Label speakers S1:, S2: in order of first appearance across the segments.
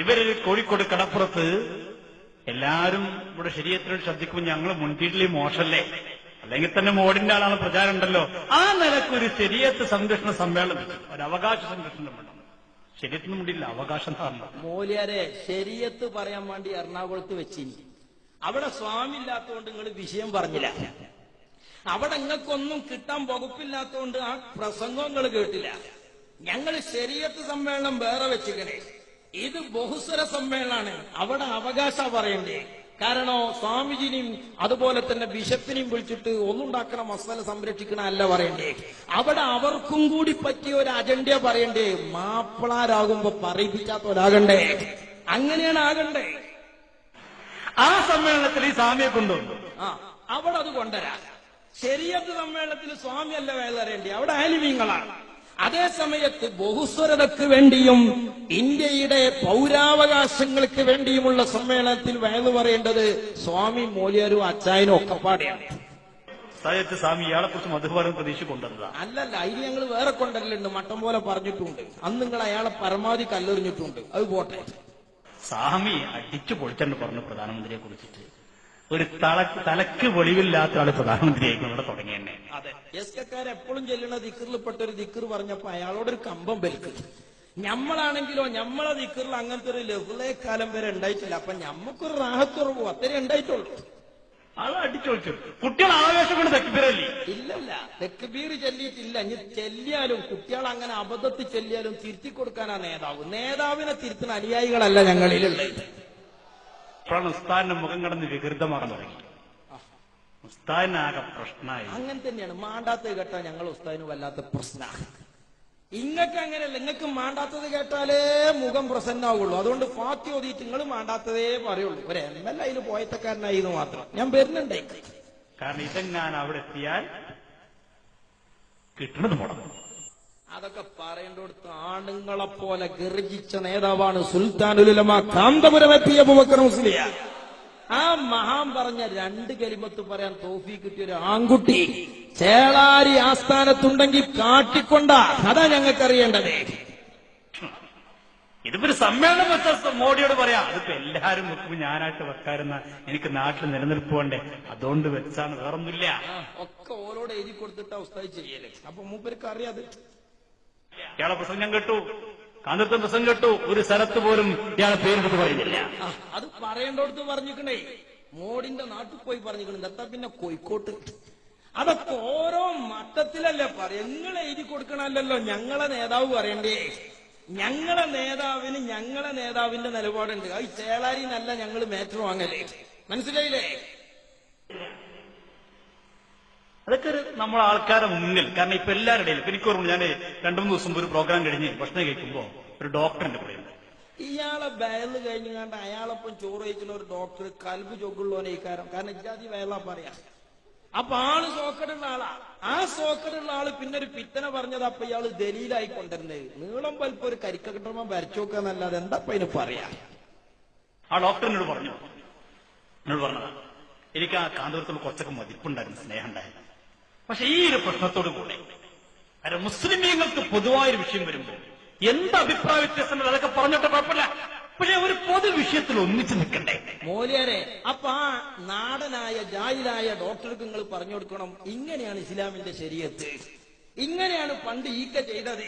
S1: ഇവർ കോഴിക്കോട് കടപ്പുറത്ത് എല്ലാരും ഇവിടെ ശരീരത്തിൽ ശ്രദ്ധിക്കുമ്പോൾ ഞങ്ങൾ മുൻപീട്ടിൽ മോശല്ലേ അല്ലെങ്കിൽ തന്നെ മോഡിന്റെ ആളാണ് പ്രചാരം ഉണ്ടല്ലോ. ആ നിലയ്ക്ക് ഒരു ശരീരത്ത് സംരക്ഷണ സമ്മേളനം ഒരു അവകാശ സംരക്ഷണം വേണം. ശരീരത്തിന് മുണ്ടില്ല അവകാശം
S2: മോലിയാരെ ശരീരത്ത് പറയാൻ വേണ്ടി എറണാകുളത്ത് വെച്ചിനി. അവിടെ സ്വാമി ഇല്ലാത്തതുകൊണ്ട് നിങ്ങൾ വിഷയം പറഞ്ഞില്ല. അവിടെ നിങ്ങൾക്കൊന്നും കിട്ടാൻ വകുപ്പില്ലാത്തതുകൊണ്ട് ആ പ്രസംഗം നിങ്ങൾ കേട്ടില്ല. ഞങ്ങൾ ശരീരത്ത് സമ്മേളനം വേറെ വെച്ചിക്കണേ. ഇത് ബഹുസ്വര സമ്മേളനാണ് അവിടെ അവകാശ പറയണ്ടേ കാരണോ സ്വാമിജിനെയും അതുപോലെ തന്നെ ബിഷപ്പിനെയും വിളിച്ചിട്ട് ഒന്നുണ്ടാക്കണ മസാല സംരക്ഷിക്കണ അല്ല പറയണ്ടേ. അവിടെ അവർക്കും കൂടി പറ്റിയ ഒരു അജണ്ട പറയണ്ടേ. മാപ്പിളാരാകുമ്പോ പറയിപ്പിക്കാത്തവരാകണ്ടേ. അങ്ങനെയാണ് ആകണ്ടേ.
S1: ആ സമ്മേളനത്തിൽ ഈ സ്വാമിയെ കൊണ്ടുവന്നു.
S2: ആ അവിടെ അത് കൊണ്ടുവരാ. ശരിയത്ത് സമ്മേളനത്തിൽ സ്വാമിയല്ല വേലറിയണ്ടേ. അവിടെ ആലിമീങ്ങളാണ്. അതേ സമയത്ത് ബഹുസ്വരതയ്ക്ക് വേണ്ടിയും ഇന്ത്യയുടെ പൗരാവകാശങ്ങൾക്ക് വേണ്ടിയുമുള്ള സമ്മേളനത്തിൽ വേല പറയേണ്ടത് സ്വാമി മൂല്യരും അച്ചായനും ഒക്കെപ്പാടെയാണ്
S1: സായത്ത് സ്വാമി ഇയാളെ കുറിച്ച് മധുപാലം പ്രതീക്ഷ കൊണ്ടുവന്നതാ
S2: അല്ലല്ല അതിന് ഞങ്ങൾ വേറെ കൊണ്ടല്ലുണ്ട് മട്ടം പോലെ പറഞ്ഞിട്ടുണ്ട്. അന്ന് നിങ്ങൾ അയാളെ പരമാവധി കല്ലെറിഞ്ഞിട്ടുണ്ട്. അത് പോട്ടെ.
S1: സ്വാമി അടിച്ചു പൊളിച്ചു പറഞ്ഞു പ്രധാനമന്ത്രിയെ കുറിച്ചിട്ട്. ഒരു തലക്ക് തലക്ക് വെളിവില്ലാത്ത ആൾ പ്രധാനമന്ത്രിയായിരിക്കും ഇവിടെ തുടങ്ങി തന്നെ
S2: അതെ. എസ് കെക്കാർ എപ്പോഴും ചെല്ലുന്ന ദിക്കറിൽപ്പെട്ട ഒരു ദിക്കർ പറഞ്ഞപ്പോ അയാളോടൊരു കമ്പം വലിക്കും ഞമ്മളാണെങ്കിലോ ഞമ്മളെ ദിക്കറിൽ അങ്ങനത്തെ ഒരു ലഹുലേ കാലം വരെ ഉണ്ടായിട്ടില്ല. അപ്പൊ ഞമ്മക്കൊരു റാഹത്തുറവ് അത്രേ ഉണ്ടായിട്ടുള്ളൂ.
S1: അത് അടിച്ചോളിച്ചു. കുട്ടികൾ ആവേശം കൊണ്ട്
S2: ഇല്ലല്ല. തെക്കുബീർ ചെല്ലിയിട്ടില്ല. ഇനി ചെല്ലിയാലും കുട്ടികൾ അങ്ങനെ അബദ്ധത്തിൽ ചെല്ലിയാലും തിരുത്തി കൊടുക്കാനാ നേതാവ്. നേതാവിനെ തിരുത്തുന്ന അനുയായികളല്ല ഞങ്ങളിലുള്ളത്.
S1: ഇപ്പോഴാണ് ഉസ്താദിന്റെ മുഖം കടന്ന് വികൃതമാകാൻ തുടങ്ങി. ഉസ്താദിനാകെ പ്രശ്നമായി.
S2: അങ്ങനെ തന്നെയാണ്. മാണ്ടാത്തത് കേട്ടാ ഞങ്ങൾ ഉസ്താദിന് വല്ലാത്ത പ്രശ്ന. ഇങ്ങക്ക് അങ്ങനെയല്ല. ഇങ്ങക്ക് മാണ്ടാത്തത് കേട്ടാലേ മുഖം പ്രസന്നാവുള്ളൂ. അതുകൊണ്ട് ഫാത്തി ഓതിയിട്ട് നിങ്ങൾ മാണ്ടാത്തതേ പറയുള്ളൂ. ഒരു എം എൽ അതിൽ പോയത്തക്കാരനായി എന്ന് മാത്രം. ഞാൻ വരുന്നുണ്ടേ
S1: കാരണം ഇതെങ്ങാൻ അവിടെ എത്തിയാൽ കിട്ടണത് മുടങ്ങും.
S2: അതൊക്കെ പറയേണ്ടടുത്ത് ആണുങ്ങളെ പോലെ ഗർജിച്ച നേതാവാണ് സുൽത്താനുലമ കാന്തപുരം എത്തിയ മുസ്ലിയ. ആ മഹാൻ പറഞ്ഞ രണ്ട് കരിമത്ത് പറയാൻ തോഫി കിട്ടിയ ഒരു ആൺകുട്ടി ചേളാരി ആസ്ഥാനത്തുണ്ടെങ്കിൽ കാട്ടിക്കൊണ്ട. അതാ ഞങ്ങൾക്ക് അറിയേണ്ടത്
S1: ഇതിപ്പോ ഒരു സമ്മേളനം വെച്ച മോഡിയോട് പറയാം അതിപ്പോ എല്ലാരും വെക്കും. ഞാനായിട്ട് വെക്കാരുന്ന എനിക്ക് നാട്ടിൽ നിലനിൽപ്പ് വേണ്ടേ? അതുകൊണ്ട് വെച്ചാണ് വേറൊന്നുമില്ല.
S2: ഒക്കെ ഓരോട് എഴുതി കൊടുത്തിട്ട് അവസ്ഥ ചെയ്യൽ. അപ്പൊ മൂപ്പർക്ക് അറിയാതെ
S1: ഇയാളെ പ്രസംഗം കേട്ടു. കാന്തത്തെ പ്രസംഗം കേട്ടു. ഒരു സ്ഥലത്ത് പോലും ഇയാളെ പേരെടുത്ത് പറയുന്നില്ല.
S2: അത് പറയേണ്ടടുത്ത് പറഞ്ഞിക്കണേ. മോഡിന്റെ നാട്ടിൽ പോയി പറഞ്ഞിക്കണേ. എന്താ പിന്നെ കോഴിക്കോട്ട്. അതൊക്കെ ഓരോ മട്ടത്തിലല്ലേ പറയ നിങ്ങൾ എഴുതി കൊടുക്കണല്ലോ ഞങ്ങളെ നേതാവ് പറയണ്ടേ. ഞങ്ങളെ നേതാവിന് ഞങ്ങളെ നേതാവിന്റെ നിലപാടുണ്ട്. അത് ചേളാരി നല്ല ഞങ്ങൾ മേറ്റർ വാങ്ങലേ. മനസ്സിലായില്ലേ?
S1: അതൊക്കെ ഒരു നമ്മളെ ആൾക്കാരുടെ മുന്നിൽ. കാരണം ഇപ്പൊ എല്ലാവരുടെയും ഇപ്പൊ എനിക്ക് ഓർമ്മ ഞാൻ രണ്ടു മൂന്ന് ദിവസം ഒരു പ്രോഗ്രാം കഴിഞ്ഞ് ഭക്ഷണം കഴിക്കുമ്പോ ഒരു ഡോക്ടറിന്റെ കൂടെ
S2: ഇയാളെ വയൽ കഴിഞ്ഞു കണ്ട് അയാളൊപ്പം ചോറ് കഴിക്കുന്ന ഒരു ഡോക്ടർ കൽബ് ചൊക്കുള്ളവനെ ഇക്കാരം കാരണം ഇജാതി വയലാ പറയാ. അപ്പൊ ആൾ സോക്കടുള്ള ആളാ. ആ സോക്കടുള്ള ആൾ പിന്നെ ഒരു പിത്തന പറഞ്ഞത് അപ്പൊ ഇയാൾ ദലീലായി കൊണ്ടിരുന്നത് നീളം വലിപ്പം ഒരു കരിക്ക കിട്ടുമ്പോ വരച്ചു നോക്കാന്നല്ലാതെ എന്താ ഇനി അതിന് പറയാ?
S1: ആ ഡോക്ടറിനോട് പറഞ്ഞു. എന്നോട് പറഞ്ഞതാ എനിക്ക് ആ കാന്തപുരത്തോട് കുറച്ചൊക്കെ മതിപ്പുണ്ടായിരുന്നു സ്നേഹം ഉണ്ടായിരുന്നു പക്ഷെ ഈ ഒരു പ്രശ്നത്തോട് കൂടെ. കാരണം മുസ്ലിമീങ്ങൾക്ക് പൊതുവായൊരു വിഷയം വരുമ്പോൾ എന്ത് അഭിപ്രായ വ്യത്യാസം അതൊക്കെ പറഞ്ഞിട്ട് കുഴപ്പമില്ല. പക്ഷെ ഒരു പൊതു വിഷയത്തിൽ ഒന്നിച്ചു നിൽക്കണ്ടേ?
S2: മോലിയരെ അപ്പൊ ആ നാടനായ ജാഹിലായ ഡോക്ടർക്ക് നിങ്ങൾ പറഞ്ഞു കൊടുക്കണം. ഇങ്ങനെയാണ് ഇസ്ലാമിന്റെ ശരീരത്ത്. ഇങ്ങനെയാണ് പണ്ട് ഈക്ക ചെയ്തത്.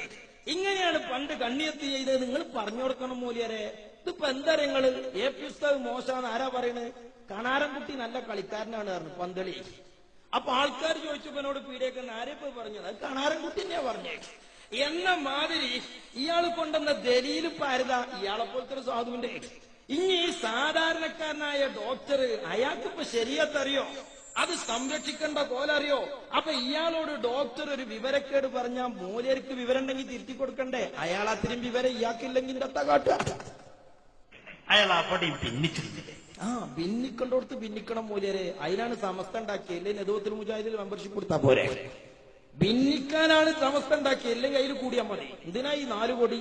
S2: ഇങ്ങനെയാണ് പണ്ട് കണ്ണിയത്ത് ചെയ്തത്. നിങ്ങൾ പറഞ്ഞു കൊടുക്കണം മോലിയരെ. ഇതിപ്പോ എന്താ നിങ്ങൾ? ഏ പി ഉസ്താദ് മോശമാണ് ആരാ പറയണ്? കണാരൻകുട്ടി നല്ല കളിക്കാരനാണ് പറഞ്ഞു പന്തളി. അപ്പൊ ആൾക്കാർ ചോദിച്ചപ്പനോട് എന്നോട് പീഡിയൊക്കെ ആരെപ്പോ പറഞ്ഞത്? അത് കണാരൻകുട്ടി തന്നെയാ പറഞ്ഞേ എന്ന മാതിരി ഇയാൾ കൊണ്ടുവന്ന ദലീൽ പാരുത ഇയാളെ പോലത്തെ ഒരു സാധുവിന്റെ ഇനി ഈ സാധാരണക്കാരനായ ഡോക്ടർ അയാൾക്കിപ്പോ ശരിയത്തറിയോ അത് സംരക്ഷിക്കേണ്ട അറിയോ അപ്പൊ ഇയാളോട് ഡോക്ടർ ഒരു വിവരക്കേട് പറഞ്ഞ മൂലർക്ക് വിവരം ഉണ്ടെങ്കിൽ തിരുത്തി കൊടുക്കണ്ടേ? അയാൾ അത്രയും വിവരം ഇയാൾക്കില്ലെങ്കിൽ
S1: അയാൾ അവിടെയും ഭിന്നിച്ചിരുന്നില്ലേ
S2: ആ ഭിന്നിക്കണ്ടോടത്ത് ഭിന്നിക്കണം മൂല്യരെ. അതിനാണ് സമസ്ത ഉണ്ടാക്കിയത് നെതുവത്തിൽ മുജാഹിദിൽ മെമ്പർഷിപ്പ് കൊടുത്താ പോരെ. ഭിന്നിക്കാനാണ് സമസ്ത ഉണ്ടാക്കിയത് അല്ലെങ്കിൽ അതിൽ കൂടിയാൽ മതി. എന്തിനാ ഈ നാല് കോടി?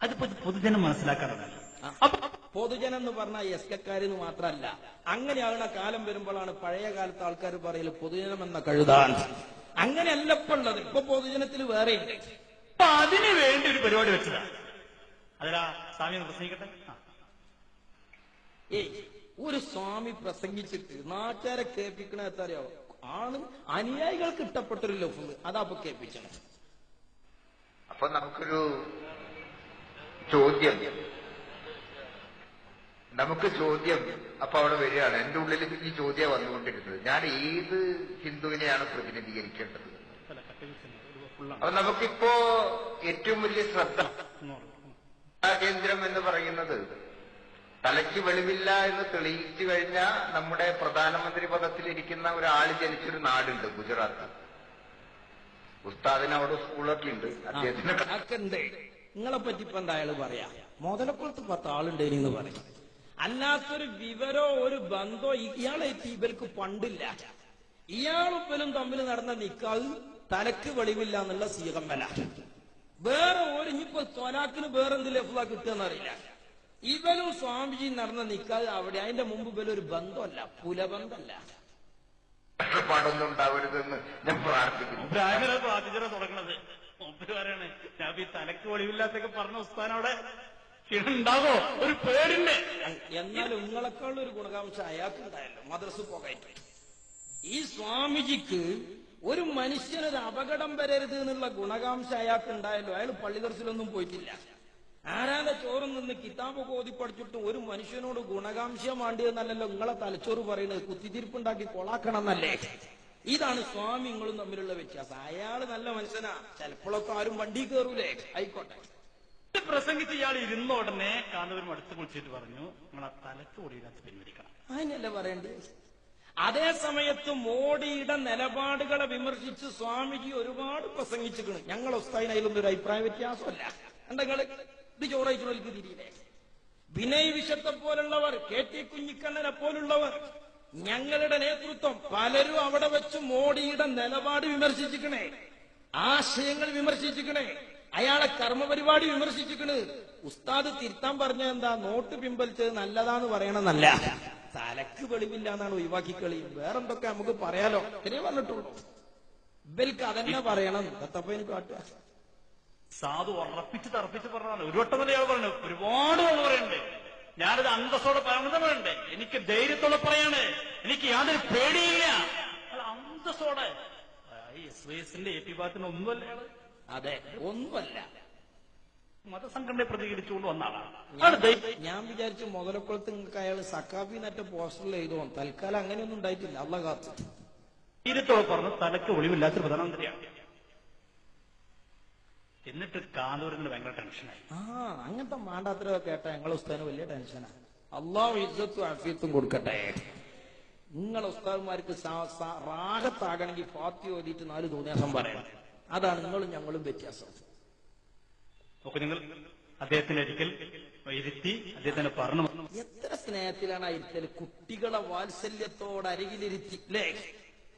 S1: അതിപ്പോ പൊതുജനം മനസ്സിലാക്കാറുണ്ടല്ലോ
S2: അപ്പൊ പൊതുജനം എന്ന് പറഞ്ഞാൽ എസ് കെക്കാരെന്ന് മാത്രമല്ല അങ്ങനെയാകുന്ന കാലം വരുമ്പോഴാണ് പഴയ കാലത്ത് ആൾക്കാർ പറയൽ പൊതുജനം എന്ന കഴുതാൻ. അങ്ങനെയല്ല ഇപ്പൊ ഉള്ളത്. ഇപ്പൊ പൊതുജനത്തിൽ വേറെയുണ്ട്.
S1: അപ്പൊ അതിനു വേണ്ടി ഒരു പരിപാടി വെച്ചതാ. അതിലാ സ്വാമി പ്രസംഗിക്കട്ടെ.
S2: ഏയ് ഒരു സ്വാമി പ്രസംഗിച്ചിട്ട് നാട്ടുകാരെ കേൾപ്പിക്കണ എത്താറിയാവോ ആണ് അനുയായികൾക്ക് ഇഷ്ടപ്പെട്ടൊരു ലഫ്ല് അതാ അപ്പൊ കേൾപ്പിച്ചത്.
S3: അപ്പൊ നമുക്കൊരു ചോദ്യം. നമുക്ക് ചോദ്യം അപ്പൊ അവിടെ വരികയാണ്. എന്റെ ഉള്ളിൽ ഈ ചോദ്യം വന്നുകൊണ്ടിരുന്നത് ഞാൻ ഏത് ഹിന്ദുവിനെയാണ് പ്രതിനിധീകരിക്കേണ്ടത്. അപ്പൊ നമുക്കിപ്പോ ഏറ്റവും വലിയ ശ്രദ്ധ. കേന്ദ്രം എന്ന് പറയുന്നത് തലയ്ക്ക് വെളിവില്ല എന്ന് തെളിയിച്ചു കഴിഞ്ഞാൽ നമ്മുടെ പ്രധാനമന്ത്രി പദത്തിലിരിക്കുന്ന ഒരാൾ ജനിച്ചൊരു നാടുണ്ട് ഗുജറാത്ത്. ഉസ്താദിന് അവിടെ സ്കൂളൊക്കെ ഉണ്ട്. അദ്ദേഹത്തിന്
S2: നിങ്ങളെ പറ്റി ഇപ്പൊ എന്തായാലും പറയാ? മുതലക്കുളത്ത് പത്ത് ആളുണ്ട് എന്ന് പറയും. അല്ലാത്തൊരു വിവരോ ഒരു ബന്ധോ ഇയാളെ ഇവർക്ക് പണ്ടില്ല. ഇയാളും ഇവനും തമ്മിൽ നടന്ന നിക്കാവ് തലക്ക് വെളിവില്ല എന്നുള്ള സീകമ്പല വേറെ ഒരു ഇനിയിപ്പോ തൊലാക്കിന് വേറെ എന്ത് ലഫ്ല കിട്ടുകയെന്നറിയില്ല ഇവനും സ്വാമിജി നടന്ന നിൽക്കാതെ അവിടെ അതിന്റെ മുമ്പ് ഇവലൊരു ബന്ധമല്ല പുലബന്ധമല്ല.
S3: കഷ്ടപ്പാടൊന്നും ഉണ്ടാവരുതെന്ന് ഞാൻ പ്രാർത്ഥിക്കുന്നു.
S1: മൂപ്പര് ആഗ്രഹം പ്രാർത്ഥിച്ചാ തുടങ്ങണത്. മൂപ്പര് പറയാണ് ഞാൻ ഈ തലക്ക് ഒളിവില്ലാത്തൊക്കെ പറഞ്ഞ ഉസ്താനോടെ ക്ഷീണുണ്ടാവോ? ഒരു പേടിണ്ട്
S2: എന്നാൽ നിങ്ങളെക്കാളും ഒരു ഗുണകാംശം അയാൾക്കുണ്ടായല്ലോ. മദ്രസ് പോകായിട്ട് ഈ സ്വാമിജിക്ക് ഒരു മനുഷ്യനൊരു അപകടം വരരുത് എന്നുള്ള ഗുണകാംക്ഷ അയാൾക്ക് ഉണ്ടായല്ലോ അയാൾ പള്ളി ദർശനമൊന്നും പോയിട്ടില്ല. ആരാന്റെ ചോറും നിന്ന് കിതാബ് കോതി പഠിച്ചിട്ട് ഒരു മനുഷ്യനോട് ഗുണകാംശം വേണ്ടിയെന്നല്ലല്ലോ നിങ്ങളെ തലച്ചോറ് പറയുന്നത്? കുത്തിത്തിരിപ്പുണ്ടാക്കി കൊളാക്കണം എന്നല്ലേ ഇതാണ് സ്വാമി നിങ്ങളും തമ്മിലുള്ള വ്യത്യാസം. അയാൾ നല്ല മനുഷ്യനാ. ചിലപ്പോഴൊക്കെ ആരും വണ്ടി കയറൂലേ? ആയിക്കോട്ടെ.
S1: പ്രസംഗിച്ച് ഇയാൾ ഇരുന്ന ഉടനെ കാന്തപുരം അടുത്ത് കുളിച്ചിട്ട് പറഞ്ഞു നിങ്ങളെ തലക്ക് ഒളിവില്ലാത്ത പിൻവലിക്കണം.
S2: അതിനല്ലേ പറയണ്ടേ? അതേ സമയത്ത് മോഡിയുടെ നിലപാടുകളെ വിമർശിച്ച് സ്വാമിജി ഒരുപാട് പ്രസംഗിച്ചിട്ടുണ്ട്. ഞങ്ങൾ ഉസ്താദിന് അതിലൊന്നും ഒരു അഭിപ്രായ വ്യത്യാസമല്ല. എന്തെങ്കിലും ഇത് ചോറായിട്ടുള്ളവർക്ക് തിരിയില്ലേ? വിനയ് വിശത്തെ പോലുള്ളവർ കെ ടി കുഞ്ഞിക്കണ്ണനെ പോലുള്ളവർ ഞങ്ങളുടെ നേതൃത്വം പലരും അവിടെ വെച്ച് മോഡിയുടെ നിലപാട് വിമർശിച്ചിക്കണേ ആശയങ്ങൾ വിമർശിച്ചിക്കണേ അയാളെ കർമ്മപരിപാടി വിമർശിച്ചിക്കണ് ഉസ്താദ് തിരുത്താൻ പറഞ്ഞ എന്താ? നോട്ട് പിൻവലിച്ചത് നല്ലതാന്ന് പറയണമെന്നല്ല തലക്ക് വെളിവില്ല എന്നാണ് ഒഴിവാക്കി കളി. വേറെന്തൊക്കെ നമുക്ക് പറയാലോ? ഇത്രേ പറഞ്ഞിട്ടുള്ളൂ. ഇവർക്ക് അതന്നെ പറയണം. ദത്തപ്പ എനിക്ക് കാട്ടുക.
S1: സാധു ഉറപ്പിച്ച് തറപ്പിച്ച് പറഞ്ഞതാണ് ഒരു വട്ടം തന്നെ പറഞ്ഞു. ഒരുപാട് വന്ന് പറയണ്ടേ ഞാനത് അന്തസ്സോടെ പറയണത് പറയണ്ടേ എനിക്ക് ധൈര്യത്തോടെ പറയാണ്. എനിക്ക് യാതൊരു പേടിയില്ല അന്തസ്സോടെ. എസ് വൈ എസിന്റെ എ പി ഭാഗത്തിന് ഒന്നുമല്ല
S2: അതെ ഒന്നുമല്ല.
S1: മതസംഘടനയെ പ്രതികരിച്ചുകൊണ്ട് വന്നാളാണ്
S2: ഞാൻ വിചാരിച്ചു മുതലക്കുളത്ത് നിങ്ങൾക്ക് അയാൾ സക്കാബി നറ്റ പോസ്റ്ററിൽ എഴുതോ തൽക്കാലം അങ്ങനെയൊന്നും ഉണ്ടായിട്ടില്ല. അള്ള കാത്ത്.
S1: ധൈര്യത്തോടെ പറഞ്ഞു തലക്ക് ഒളിവില്ലാത്തൊരു പ്രധാനമന്ത്രിയാണ്. എന്നിട്ട് കാന്തൂരിന് ഭയങ്കര ടെൻഷനായി.
S2: ആ അങ്ങനത്തെ മാണ്ടാത്ര കേട്ടാ ഞങ്ങളെ ഉസ്താദിന് വലിയ ടെൻഷനാ. അള്ളാഹു ഇജ്ജത്തും അഫീത്തും കൊടുക്കട്ടെ. നിങ്ങളെ ഉസ്താദ്മാർക്ക് റാഗത്താകണമെങ്കിൽ റാഹത്താകണമെങ്കിൽ ഫാത്തി ഓതിയിട്ട് നാല് തോന്നിയാസം പറയണം. അതാണ് നിങ്ങളും ഞങ്ങളും വ്യത്യാസം.
S1: അപ്പൊ നിങ്ങൾ അദ്ദേഹത്തിന് ഒരിക്കൽ ഇരുത്തി അദ്ദേഹത്തിന് പറഞ്ഞു
S2: എത്ര സ്നേഹത്തിലാണ് ഇരുത്തൽ. കുട്ടികളെ വാത്സല്യത്തോട് അരികിലിരുത്തി അല്ലേ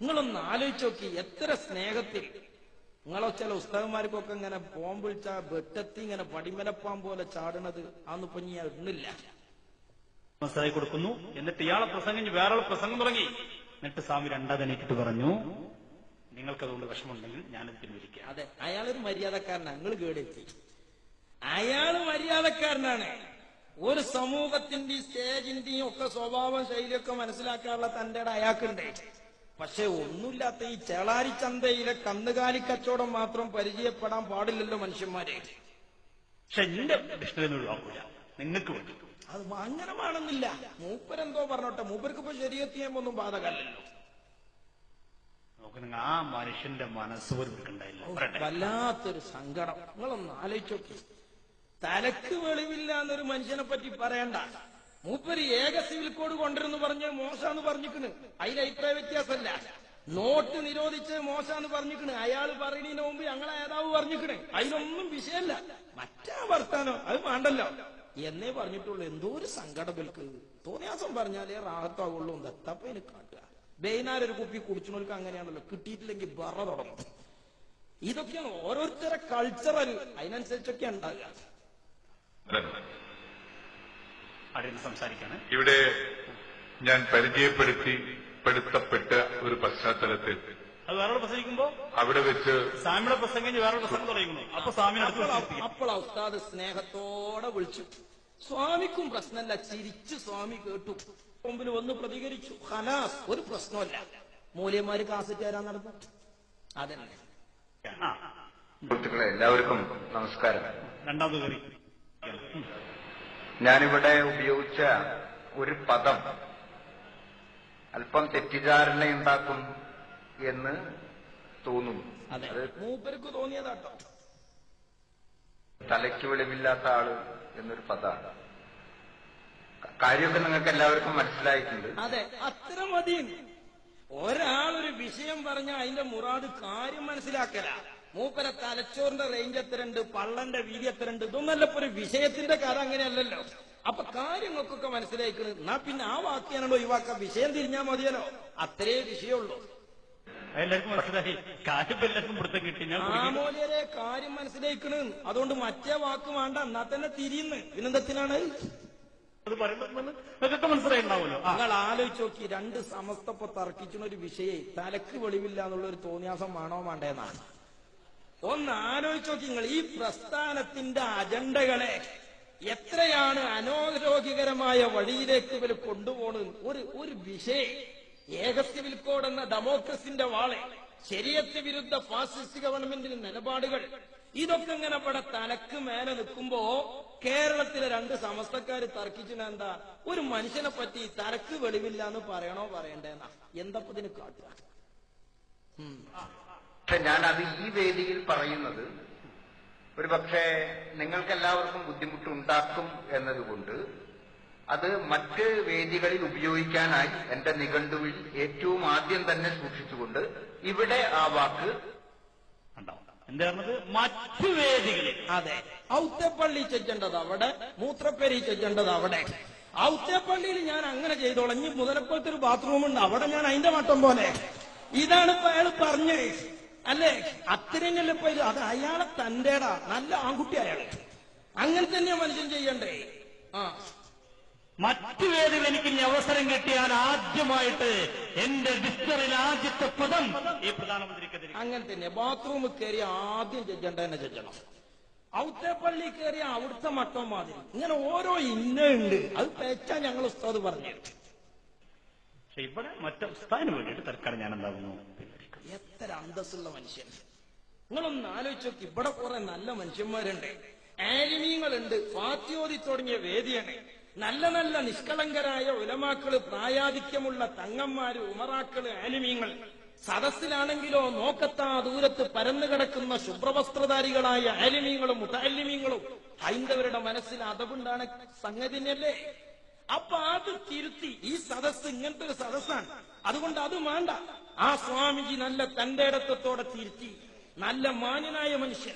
S2: നിങ്ങളൊന്ന് ആലോചിച്ച് നോക്കി എത്ര സ്നേഹത്തിൽ നിങ്ങളെ ചില ഉസ്തകന്മാർക്കൊക്കെ ഇങ്ങനെ പോം വിളിച്ച വെട്ടത്തി ഇങ്ങനെ പടിമലപ്പാൻ പോലെ ചാടണത് അതൊന്നും ഞാൻ ഇടുന്നില്ല.
S1: മനസ്സിലായി കൊടുക്കുന്നു. എന്നിട്ട് ഇയാളെ പ്രസംഗം വേറെ പ്രസംഗം തുടങ്ങി. എന്നിട്ട് സ്വാമി രണ്ടാതെണീറ്റിട്ട് പറഞ്ഞു നിങ്ങൾക്ക് അതുകൊണ്ട് വിഷമമുണ്ടെങ്കിൽ ഞാനത് പിൻവലിക്കാം.
S2: അതെ അയാളൊരു മര്യാദക്കാരനാണ് നിങ്ങൾ കേടെത്തി. അയാൾ മര്യാദക്കാരനാണ്. ഒരു സമൂഹത്തിന്റെയും സ്റ്റേജിന്റെയും ഒക്കെ സ്വഭാവം ശൈലിയൊക്കെ മനസ്സിലാക്കാനുള്ള തന്റെ അയാൾക്കുണ്ട്. പക്ഷെ ഒന്നുമില്ലാത്ത ഈ ചേളാരി ചന്തയിലെ കന്നുകാലി കച്ചവടം മാത്രം പരിചയപ്പെടാൻ പാടില്ലല്ലോ മനുഷ്യന്മാരെ.
S1: പക്ഷെ എന്റെ ഒഴിവാക്കൂല. നിങ്ങൾക്ക് വേണ്ടി.
S2: അത് അങ്ങനെ വേണമെന്നില്ല. മൂപ്പരെന്തോ പറഞ്ഞോട്ടെ. മൂപ്പർക്ക് ഇപ്പൊ ശരീരത്തിയുമ്പോ ഒന്നും
S1: നിങ്ങൾ ആ മനുഷ്യന്റെ മനസ്സ് പോലും
S2: വല്ലാത്തൊരു സങ്കടം. നിങ്ങളൊന്ന് ആലോചിച്ചോക്കി തലക്ക് വെളിവില്ല എന്നൊരു മനുഷ്യനെ പറ്റി പറയണ്ട. മൂപ്പര് ഏക സിവിൽ കോഡ് കൊണ്ടുവരുന്നു പറഞ്ഞ് മോശാന്ന് പറഞ്ഞിക്കണ് അതിന് അഭിപ്രായ വ്യത്യാസമല്ല. നോട്ട് നിരോധിച്ച് മോശാന്ന് പറഞ്ഞിക്കണ് അയാൾ പറയുന്നതിന് മുമ്പ് ഞങ്ങളെ ഏതാവ് പറഞ്ഞിക്കണ് അതിനൊന്നും വിഷയമല്ല. മറ്റാ വർത്താനോ? അത് വേണ്ടല്ലോ. എന്നേ പറഞ്ഞിട്ടുള്ളൂ. എന്തോ ഒരു സങ്കടം വിൽക്ക് തോന്നിയാസം പറഞ്ഞാലേ റാഹത്താവുള്ളൂ. ദത്തപ്പ എനിക്ക് കാട്ടുക. വൈകുന്നേരം ഒരു കുപ്പി കുടിച്ചവർക്ക് അങ്ങനെയാണല്ലോ. കിട്ടിയിട്ടില്ലെങ്കിൽ ബറ തുടങ്ങും. ഇതൊക്കെയാണ് ഓരോരുത്തരെ കൾച്ചറൽ അതിനനുസരിച്ചൊക്കെ ഉണ്ടാകുക
S1: അവിടെ സംസാരിക്കാണ്.
S4: ഇവിടെ ഞാൻ പരിചയപ്പെടുത്തി പെടുത്തപ്പെട്ട ഒരു പശ്ചാത്തലത്തിൽ.
S1: അത് വേറെ പ്രസംഗിക്കുമ്പോ
S3: അവിടെ വെച്ച്
S1: സ്വാമിയുടെ പ്രസംഗം വേറെ പ്രസംഗം തുടങ്ങുന്നു അപ്പൊ സ്വാമിനെ അടുത്ത്
S2: അപ്പോൾ ഉസ്താദ് സ്നേഹത്തോടെ വിളിച്ചു. സ്വാമിക്കും പ്രശ്നമല്ല ചിരിച്ചു സ്വാമി കേട്ടു. മുമ്പിൽ വന്ന് പ്രതികരിച്ചു. ഹലാസ് ഒരു പ്രശ്നമല്ല. മൂല്യന്മാര് കാസറ്റ് വരാൻ നടന്നു. അതന്നെ.
S1: ആ.
S3: സുഹൃത്തുക്കളെ എല്ലാവർക്കും നമസ്കാരം.
S1: രണ്ടാമത് കയറി. ഉം.
S3: ഞാനിവിടെ ഉപയോഗിച്ച ഒരു പദം അല്പം തെറ്റിദ്ധാരണയുണ്ടാക്കും എന്ന് തോന്നുന്നു.
S2: മൂപ്പർക്ക് തോന്നിയതാട്ടോ.
S3: തലയ്ക്ക് വെളിവില്ലാത്ത ആൾ എന്നൊരു പദമാണ്. കാര്യമൊക്കെ നിങ്ങൾക്ക് എല്ലാവർക്കും മനസ്സിലായിട്ടുണ്ട്.
S2: അതെ അത്ര മതി ഒരാളൊരു വിഷയം പറഞ്ഞ അതിന്റെ മുറാദ് കാര്യം മനസ്സിലാക്കല. മൂപ്പര തലച്ചോറിന്റെ റേഞ്ച് എത്രണ്ട് പള്ളന്റെ വീതി എത്രണ്ട് ഇതൊന്നല്ല ഇപ്പൊ ഒരു വിഷയത്തിന്റെ കഥ അങ്ങനെയല്ലല്ലോ. അപ്പൊ കാര്യങ്ങൾക്കൊക്കെ മനസ്സിലാക്കണ് എന്നാ പിന്നെ ആ വാക്യാണല്ലോ ഒഴിവാക്കാം. വിഷയം തിരിഞ്ഞാ മതിയല്ലോ. അത്രേ വിഷയമുള്ളൂ.
S1: എല്ലാവർക്കും മനസ്സിലായി. കാര്യം എല്ലാവർക്കും പിടുത്തം കിട്ടി. ഞാൻ.
S2: ആമോലിയരെ കാര്യം മനസ്സിലാക്കണ് അതുകൊണ്ട് മറ്റേ വാക്ക് വേണ്ട. എന്നാ തന്നെ തിരിയുന്നു. പിന്നെന്തത്തിനാണ്?
S1: അത്
S2: നിങ്ങൾ ആലോചിച്ച് നോക്കി. രണ്ട് സമസ്തപ്പൊ തർക്കിച്ചുള്ള ഒരു വിഷയെ തലക്ക് വെളിവില്ല എന്നുള്ള ഒരു തോന്നിയാസം വേണോ വേണ്ടേന്നാണ്. ഒന്ന് ആലോചിച്ച് നോക്കി നിങ്ങൾ ഈ പ്രസ്ഥാനത്തിന്റെ അജണ്ടകളെ എത്രയാണ് അനാരോഗ്യകരമായ വഴിയിലേക്ക് ഇവർ കൊണ്ടുപോകുന്നത് ഒരു ഒരു വിഷയ. ഏക വിൽക്കോടെന്ന എന്ന ഡെമോക്രസിന്റെ വാളെ ശരിയത്ത് വിരുദ്ധ ഫാസിസ്റ്റ് ഗവൺമെന്റിന്റെ നിലപാടുകൾ ഇതൊക്കെ ഇങ്ങനെ ഇവിടെ തലക്ക് മേലെ നിൽക്കുമ്പോ കേരളത്തിലെ രണ്ട് സമസ്തക്കാർ തർക്കിച്ചിന് എന്താ? ഒരു മനുഷ്യനെ പറ്റി തലക്ക് വെളിവില്ല എന്ന് പറയണോ പറയണ്ടേന്നാ? എന്തപ്പതിന് കാട്ടുക?
S3: പക്ഷെ ഞാൻ അത് ഈ വേദിയിൽ പറയുന്നത് ഒരു പക്ഷേ നിങ്ങൾക്കെല്ലാവർക്കും ബുദ്ധിമുട്ടുണ്ടാക്കും എന്നതുകൊണ്ട് അത് മറ്റ് വേദികളിൽ ഉപയോഗിക്കാനായി എന്റെ നിഘണ്ടുവിൽ ഏറ്റവും ആദ്യം തന്നെ സൂക്ഷിച്ചുകൊണ്ട് ഇവിടെ ആ വാക്ക്
S1: ഉണ്ടാവും എന്താ പറഞ്ഞത്? മറ്റു വേദികളിൽ.
S2: അതെ. ഔത്തപ്പള്ളി ചെല്ലേണ്ടത് അവിടെ മൂത്രപ്പേരി ചെല്ലേണ്ടത് അവിടെ. ഔത്തപ്പള്ളിയിൽ ഞാൻ അങ്ങനെ ചെയ്തോളഞ്ഞ് മുതലപ്പുറത്തൊരു മുതലപ്പോഴത്തെ ഒരു ബാത്റൂം ഉണ്ട്. അവിടെ ഞാൻ അതിന്റെ മട്ടം പോലെ. ഇതാണ് ഇപ്പൊ അയാൾ പറഞ്ഞേ അല്ലേ? അത്രയല്ലേ ഇപ്പൊ അത് അയാളെ തന്റേടാ. നല്ല ആൺകുട്ടി അയാൾ അങ്ങനെ തന്നെയാ മനുഷ്യൻ ചെയ്യണ്ടേ? ആ.
S1: മറ്റു വേദികൾ എനിക്ക് ഇനി അവസരം കിട്ടിയാൽ ആദ്യമായിട്ട് എന്റെ ഡിസ്റ്ററിൽ ആദ്യത്തെ പദം ഈ പ്രധാനമന്ത്രിക്കെതിരെ
S2: അങ്ങനെ തന്നെ. ബാത്റൂം കയറി ആദ്യം ചെല്ലണ്ട തന്നെ ചെല്ലണം ഔത്തേപ്പള്ളി കയറി അവിടുത്തെ മട്ടം മാതിരി ഇങ്ങനെ ഓരോ ഇന്ന ഉണ്ട് അത് പേച്ചാ ഞങ്ങൾ ഉസ്താദ് പറഞ്ഞു
S1: പക്ഷെ ഇവിടെ മറ്റേ ഉസ്താദിന് വേണ്ടിയിട്ട് തൽക്കാലം ഞാൻ എന്താകുന്നു
S2: എത്ര അന്തസ്സുള്ള മനുഷ്യൻ. നിങ്ങളൊന്ന് ആലോചിച്ച് നോക്കി ഇവിടെ കുറെ നല്ല മനുഷ്യന്മാരുണ്ട്. ആലിമീങ്ങളുണ്ട് ഫാത്യോതി തുടങ്ങിയ വേദിയാണ്. നല്ല നല്ല നിഷ്കളങ്കരായ ഉലമാക്കൾ പ്രായാധിക്യമുള്ള തങ്ങന്മാര് ഉമറാക്കൾ ആലിമീങ്ങൾ. സദസ്സിലാണെങ്കിലോ നോക്കത്താ ദൂരത്ത് പരന്നു കിടക്കുന്ന ശുഭ്രവസ്ത്രധാരികളായ ആലിമീങ്ങളും മുതാലിമീങ്ങളും ഹൈന്ദവരുടെ മനസ്സിൽ അതവുണ്ടാണ് സംഗതി തന്നെയല്ലേ? അപ്പൊ അത് തിരുത്തി ഈ സദസ് ഇങ്ങനത്തെ ഒരു സദസ്സാണ്. അതുകൊണ്ട് അത് വേണ്ട. ആ സ്വാമിജി നല്ല തന്റെ ഇടത്വത്തോടെ തിരുത്തി. നല്ല മാന്യനായ മനുഷ്യൻ.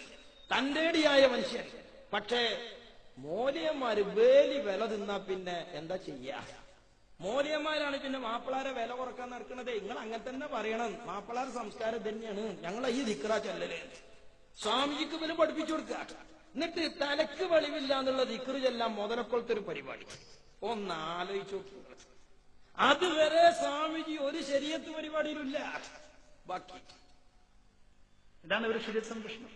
S2: തന്റേടിയായ മനുഷ്യൻ. പക്ഷേ മോലിയന്മാര് വേലി വില തിന്നാ പിന്നെ എന്താ ചെയ്യാ? മോലിയന്മാരാണ് പിന്നെ മാപ്പിളാരെ വില കുറയ്ക്കാൻ നടക്കുന്നത് നിങ്ങൾ അങ്ങനെ തന്നെ പറയണം. മാപ്പിളാർ സംസ്കാരം തന്നെയാണ്. ഞങ്ങൾ ഈ ദിക്റ ചെല്ലല്. സ്വാമിജിക്ക് പിന്നെ പഠിപ്പിച്ചു കൊടുക്കുക. എന്നിട്ട് തലക്ക് വെളിവില്ല എന്നുള്ള ദിക്റ് ചെല്ലാൻ മുതലക്കൊളത്തെ ഒരു പരിപാടി. ഒന്ന് ആലോചിച്ചു അതുവരെ സ്വാമിജി ഒരു ശരീരത്ത് പരിപാടിയിലില്ല ബാക്കി.
S1: ഇതാണ് ഒരു ശരീര സംരക്ഷണം.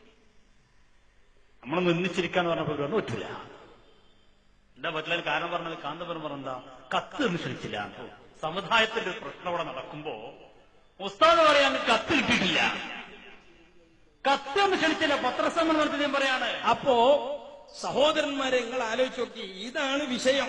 S1: നമ്മൾ നിന്നിച്ചിരിക്കാൻ പറഞ്ഞപ്പോ പറഞ്ഞു പറ്റില്ല എന്താ പറ്റില്ല കാരണം പറഞ്ഞത് കാന്തപുരം പറഞ്ഞെന്താ കത്ത് എന്ന് ക്ഷണിച്ചില്ല സമുദായത്തിന്റെ ഒരു പ്രശ്നം അവിടെ നടക്കുമ്പോ ഉസ്താദ് പറയാൻ കത്ത് കിട്ടിയിട്ടില്ല. കത്ത് എന്ന് ക്ഷണിച്ചില്ല പത്രസമ്മേളനത്തിൽ ഞാൻ പറയാണ്.
S2: അപ്പോ സഹോദരന്മാരെ നിങ്ങൾ ആലോചിച്ച് നോക്കി. ഇതാണ് വിഷയം.